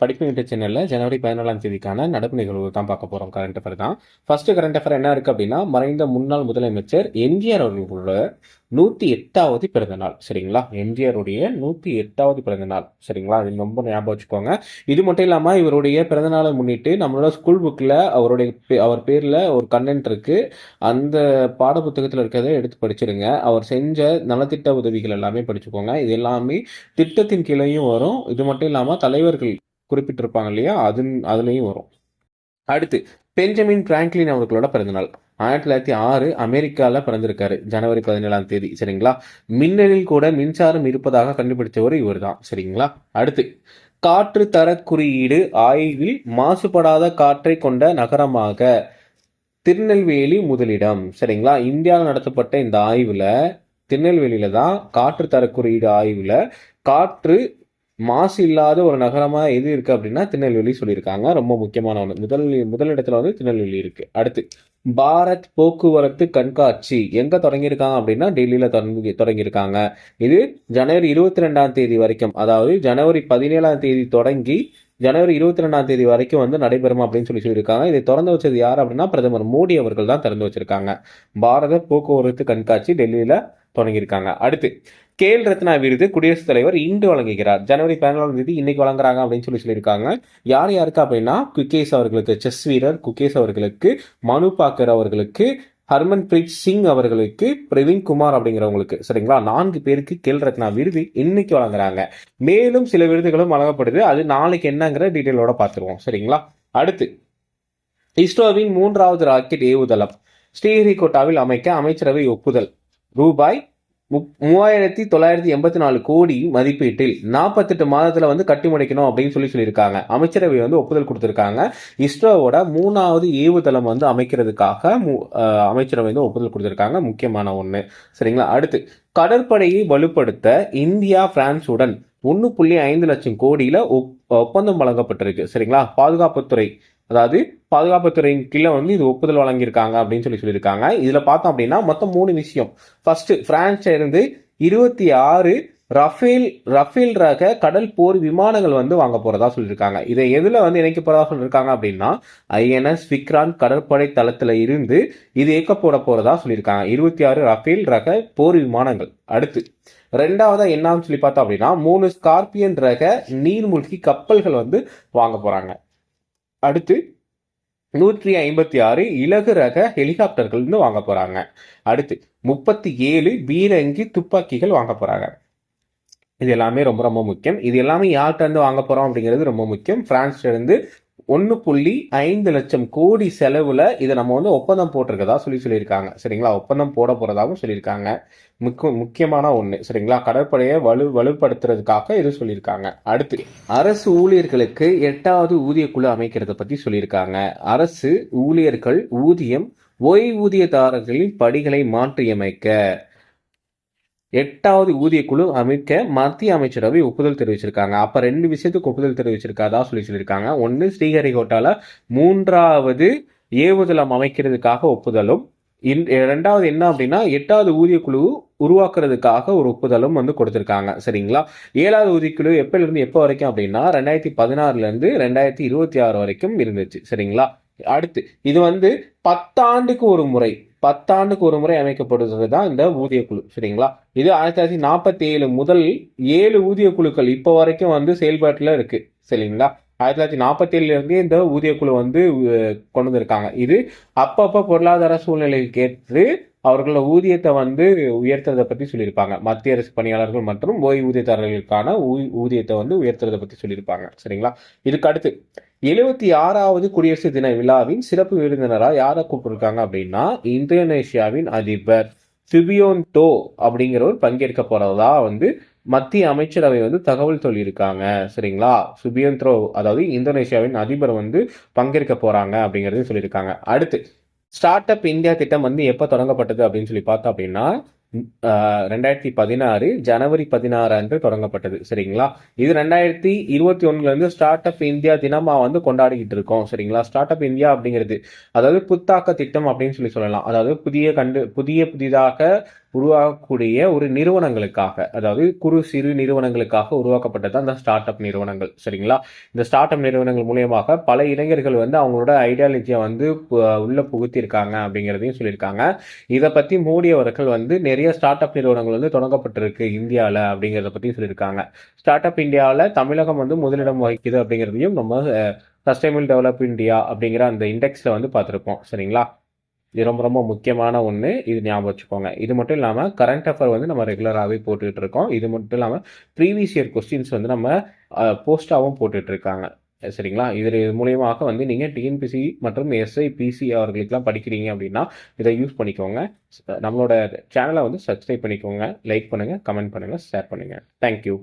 படிப்பு இன்ட்டு சேனலில் ஜனவரி பதினாலாம் தேதிக்கான நடப்பு நிகழ்வு தான் பார்க்க போகிறோம் கரண்ட் அஃபேர் தான். ஃபர்ஸ்ட் கரண்ட் அஃபேர் என்ன இருக்குது அப்படின்னா மறைந்த முன்னாள் முதலமைச்சர் எம்ஜிஆர் அவர்களோட நூற்றி எட்டாவது பிறந்த நாள் சரிங்களா? எம்ஜிஆருடைய நூற்றி எட்டாவது பிறந்த நாள் சரிங்களா? அது ரொம்ப ஞாபகம் வச்சுக்கோங்க. இது மட்டும் இல்லாமல் இவருடைய பிறந்த நாளை முன்னிட்டு நம்மளோட ஸ்கூல் புக்கில் அவருடைய பே- அவர் பேரில் ஒரு கண்டென்ட் இருக்குது அந்த பாட புத்தகத்தில் இருக்கிறத எடுத்து படிச்சிருங்க. அவர் செஞ்ச நலத்திட்ட உதவிகள் எல்லாமே படிச்சுக்கோங்க. இது எல்லாமே திட்டத்தின் கீழேயும் வரும். இது மட்டும் இல்லாமல் தலைவர்கள் குறிப்பிட்டிருப்பாங்க இல்லையா? அது அதுலேயும் வரும். அடுத்து பெஞ்சமின் பிராங்க்லின் அவர்களோட பிறந்தநாள். ஆயிரத்தி தொள்ளாயிரத்தி ஆறு அமெரிக்காவில் பிறந்திருக்காரு ஜனவரி பதினேழாம் தேதி சரிங்களா? மின்னலில் கூட மின்சாரம் இருப்பதாக கண்டுபிடிச்சவர் இவர் தான் சரிங்களா? அடுத்து காற்று தர குறியீடு ஆய்வில் மாசுபடாத காற்றை கொண்ட நகரமாக திருநெல்வேலி முதலிடம் சரிங்களா? இந்தியாவில் நடத்தப்பட்ட இந்த ஆய்வில் திருநெல்வேலியில தான் காற்று தர குறியீடு ஆய்வில் காற்று மாசு இல்லாத ஒரு நகரமாக எது இருக்குது அப்படின்னா திருநெல்வேலி சொல்லியிருக்காங்க. ரொம்ப முக்கியமான ஒன்று முதல் முதலிடத்தில் வந்து திருநெல்வேலி இருக்குது அடுத்து பாரத் போக்குவரத்து கண்காட்சி. எங்கே தொடங்கியிருக்காங்க அப்படின்னா டெல்லியில் தொடங்கி தொடங்கியிருக்காங்க. இது ஜனவரி இருபத்தி ரெண்டாம் தேதி வரைக்கும். அதாவது ஜனவரி பதினேழாம் தேதி தொடங்கி ஜனவரி இருபத்தி ரெண்டாம் தேதி வரைக்கும் வந்து நடைபெறும் அப்படின்னு சொல்லி சொல்லியிருக்காங்க. இதை திறந்து வச்சது யார் அப்படின்னா பிரதமர் மோடி அவர்கள் தான் திறந்து வச்சிருக்காங்க. பாரத போக்குவரத்து கண்காட்சி டெல்லியில் தொடங்கியிருக்காங்க. அடுத்து கேல் ரத்னா விருது குடியரசுத் தலைவர் இன்று வழங்குகிறார். ஜனவரி பதினாலாம் தேதி இன்னைக்கு வழங்குறாங்க அப்படின்னு சொல்லி சொல்லியிருக்காங்க. யார் யாருக்கு அப்படின்னா குகேஷ் அவர்களுக்கு செஸ் வீரர் குகேஷ் அவர்களுக்கு மனு பாக்கர் அவர்களுக்கு ஹர்மன் பிரீத் சிங் அவர்களுக்கு பிரவீன் குமார் அப்படிங்கிறவங்களுக்கு. சரிங்களா? நான்கு பேருக்கு கேல் ரத்னா விருது இன்னைக்கு வழங்குறாங்க. மேலும் சில விருதுகளும் வழங்கப்படுது. அது நாளைக்கு என்னங்கிற டீட்டெயிலோட பார்த்துருவோம். சரிங்களா? அடுத்து இஸ்ரோவின் மூன்றாவது ராக்கெட் ஏவுதளம் ஸ்ரீஹரிகோட்டாவில் அமைக்க அமைச்சரவை ஒப்புதல். ரூபாய் மூவாயிரத்தி தொள்ளாயிரத்தி எண்பத்தி நாலு கோடி மதிப்பீட்டில் நாற்பத்தெட்டு மாதத்தில் வந்து கட்டி முடிக்கணும் அப்படின்னு சொல்லி சொல்லியிருக்காங்க. அமைச்சரவை வந்து ஒப்புதல் கொடுத்துருக்காங்க. இஸ்ரோவோட மூணாவது ஏவுதளம் வந்து அமைக்கிறதுக்காக மு- அமைச்சரவை வந்து ஒப்புதல் கொடுத்துருக்காங்க. முக்கியமான ஒன்று சரிங்களா? அடுத்து கடற்படையை வலுப்படுத்த இந்தியா பிரான்ஸுடன் ஒன்று புள்ளி ஐந்து லட்சம் கோடியில் ஒப்- ஒப்பந்தம் வழங்கப்பட்டிருக்கு. சரிங்களா? பாதுகாப்புத்துறை அதாவது பாதுகாப்புத்துறையின் கீழே வந்து இது ஒப்புதல் வழங்கியிருக்காங்க அப்படின்னு சொல்லி சொல்லியிருக்காங்க. இதில் பார்த்தோம் அப்படின்னா மொத்தம் மூணு விஷயம். ஃபர்ஸ்ட் பிரான்ஸ்ல இருந்து இருபத்தி ஆறு ரஃபேல் ரஃபேல் ரக கடல் போர் விமானங்கள் வந்து வாங்க போறதா சொல்லியிருக்காங்க. இதை எதுல வந்து இணைக்க போறதா சொல்லியிருக்காங்க அப்படின்னா ஐஎன்எஸ் விக்ராந்த் கடற்படை தளத்துல இருந்து இது இயக்கப்பட போறதா சொல்லியிருக்காங்க. இருபத்தி ஆறு ரஃபேல் ரக போர் விமானங்கள். அடுத்து ரெண்டாவதா என்னன்னு சொல்லி பார்த்தோம் அப்படின்னா மூணு ஸ்கார்பியன் ரக நீர்மூழ்கி கப்பல்கள் வந்து வாங்க போறாங்க. அடுத்து நூற்றி ஐம்பத்தி ஆறு இலகு ரக ஹெலிகாப்டர்கள் வந்து வாங்க போறாங்க. அடுத்து முப்பத்தி ஏழு பீரங்கி துப்பாக்கிகள் வாங்க போறாங்க. இது எல்லாமே ரொம்ப ரொம்ப முக்கியம். இது எல்லாமே யார்கிட்ட இருந்து வாங்க போறோம் அப்படிங்கிறது ரொம்ப முக்கியம். பிரான்ஸ்ல இருந்து ஒன்று புள்ளி ஐந்து லட்சம் கோடி செலவில் இதை நம்ம வந்து ஒப்பந்தம் போட்டிருக்கதா சொல்லி சொல்லியிருக்காங்க. சரிங்களா? ஒப்பந்தம் போட போகிறதாகவும் சொல்லியிருக்காங்க. முக்க முக்கியமான ஒன்று சரிங்களா? கடற்படையை வலு வலுப்படுத்துறதுக்காக இது சொல்லியிருக்காங்க. அடுத்து அரசு ஊழியர்களுக்கு எட்டாவது ஊதியக்குழு அமைக்கிறத பற்றி சொல்லியிருக்காங்க. அரசு ஊழியர்கள் ஊதியம் ஓய்வூதியதாரர்களின் படிகளை மாற்றியமைக்க. எட்டாவது ஊதியக்குழு அமைக்க மத்திய அமைச்சரவை ஒப்புதல் தெரிவிச்சிருக்காங்க. அப்ப ரெண்டு விஷயத்துக்கு ஒப்புதல் தெரிவிச்சிருக்காதா சொல்லி சொல்லியிருக்காங்க. ஒன்று ஸ்ரீஹரிகோட்டால மூன்றாவது ஏவுதளம் அமைக்கிறதுக்காக ஒப்புதலும் இன்- ரெண்டாவது என்ன அப்படின்னா எட்டாவது ஊதியக்குழு உருவாக்குறதுக்காக ஒரு ஒப்புதலும் வந்து கொடுத்திருக்காங்க. சரிங்களா? ஏழாவது ஊதியக்குழு எப்பல இருந்து எப்போ வரைக்கும் அப்படின்னா ரெண்டாயிரத்தி பதினாறுல இருந்து ரெண்டாயிரத்தி இருபத்தி ஆறு வரைக்கும் இருந்துச்சு. சரிங்களா? அடுத்து இது வந்து பத்தாண்டுக்கு ஒரு முறை பத்தாண்டுக்கு ஒரு முறை அமைக்கப்படுவது தான் இந்த ஊதியக்குழு சரிங்களா? இது ஆயிரத்தி தொள்ளாயிரத்தி நாற்பத்தி ஏழு முதல் ஏழு ஊதிய குழுக்கள் இப்போ வரைக்கும் வந்து செயல்பாட்டில் இருக்கு சரிங்களா? ஆயிரத்தி தொள்ளாயிரத்தி நாற்பத்தி ஏழுலேருந்தே இந்த இந்த ஊதியக்குழு வந்து கொண்டு வந்திருக்காங்க. இது அப்பப்போ பொருளாதார சூழ்நிலைக்கு ஏற்று அவர்களோட ஊதியத்தை வந்து உயர்த்துறதை பற்றி சொல்லியிருப்பாங்க. மத்திய அரசு பணியாளர்கள் மற்றும் ஓய்வூதியதாரர்களுக்கான ஊ- ஊதியத்தை வந்து உயர்த்துறதை பற்றி சொல்லியிருப்பாங்க சரிங்களா? இதுக்கு அடுத்து எழுபத்தி ஆறாவது குடியரசு தின விழாவின் சிறப்பு விருந்தினராக யாரை கூப்பிட்டுருக்காங்க அப்படின்னா இந்தோனேஷியாவின் அதிபர் சுபியோன்டோ அப்படிங்கிறவர் பங்கேற்க போறதா வந்து மத்திய அமைச்சரவை வந்து தகவல் சொல்லியிருக்காங்க. சரிங்களா? சுபியோன்ட்ரோ அதாவது இந்தோனேஷியாவின் அதிபர் வந்து பங்கேற்க போறாங்க அப்படிங்கிறது சொல்லியிருக்காங்க. அடுத்து ஸ்டார்ட் அப் இந்தியா திட்டம் வந்து எப்போ தொடங்கப்பட்டது அப்படின்னு சொல்லி பார்த்தோம் அப்படின்னா ரெண்டாயிரத்தி பதினாறு ஜனவரி பதினாறு அன்று தொடங்கப்பட்டது சரிங்களா? இது ரெண்டாயிரத்தி இருபத்தி ஒண்ணுல இருந்து ஸ்டார்ட் அப் இந்தியா தினமா வந்து கொண்டாடிக்கிட்டு இருக்கோம் சரிங்களா? ஸ்டார்ட் அப் இந்தியா அப்படிங்கிறது அதாவது புத்தாக்க திட்டம் அப்படின்னு சொல்லி சொல்லலாம். அதாவது புதிய கண்டு புதிய புதிதாக உருவாகக்கூடிய ஒரு நிறுவனங்களுக்காக அதாவது குறு சிறு நிறுவனங்களுக்காக உருவாக்கப்பட்டது அந்த ஸ்டார்ட் அப் நிறுவனங்கள் சரிங்களா? இந்த ஸ்டார்ட் அப் நிறுவனங்கள் மூலியமாக பல இளைஞர்கள் வந்து அவங்களோட ஐடியாலஜியை வந்து உள்ள புகுத்திருக்காங்க அப்படிங்கிறதையும் சொல்லியிருக்காங்க. இதை பற்றி மோடி அவர்கள் வந்து நிறைய ஸ்டார்ட் அப் நிறுவனங்கள் வந்து தொடங்கப்பட்டிருக்கு இந்தியாவில் அப்படிங்கிறத பற்றியும் சொல்லியிருக்காங்க. ஸ்டார்ட் அப் இந்தியாவில் தமிழகம் வந்து முதலிடம் வகிக்குது அப்படிங்கிறதையும் நம்ம சஸ்டைனபிள் டெவலப் இந்தியா அப்படிங்கிற அந்த இண்டெக்ஸில் வந்து பார்த்துருப்போம். சரிங்களா? இது ரொம்ப ரொம்ப முக்கியமான ஒன்று இது ஞாபகம் வச்சுக்கோங்க. இது மட்டும் இல்லாமல் கரண்ட் அஃபேர் வந்து நம்ம ரெகுலராகவே போட்டுக்கிட்டு இருக்கோம். இது மட்டும் இல்லாமல் ப்ரீவியஸ் இயர் கொஸ்டின்ஸ் வந்து நம்ம போஸ்டாகவும் போட்டுட்ருக்காங்க சரிங்களா? இது மூலியமாக வந்து நீங்கள் டிஎன்பிசி மற்றும் எஸ்ஐ பிசி அவர்களுக்கெல்லாம் படிக்கிறீங்க அப்படின்னா இதை யூஸ் பண்ணிக்கோங்க. நம்மளோட சேனலை வந்து சப்ஸ்கிரைப் பண்ணிக்கோங்க லைக் பண்ணுங்கள் கமெண்ட் பண்ணுங்கள் ஷேர் பண்ணுங்கள் தேங்க்யூ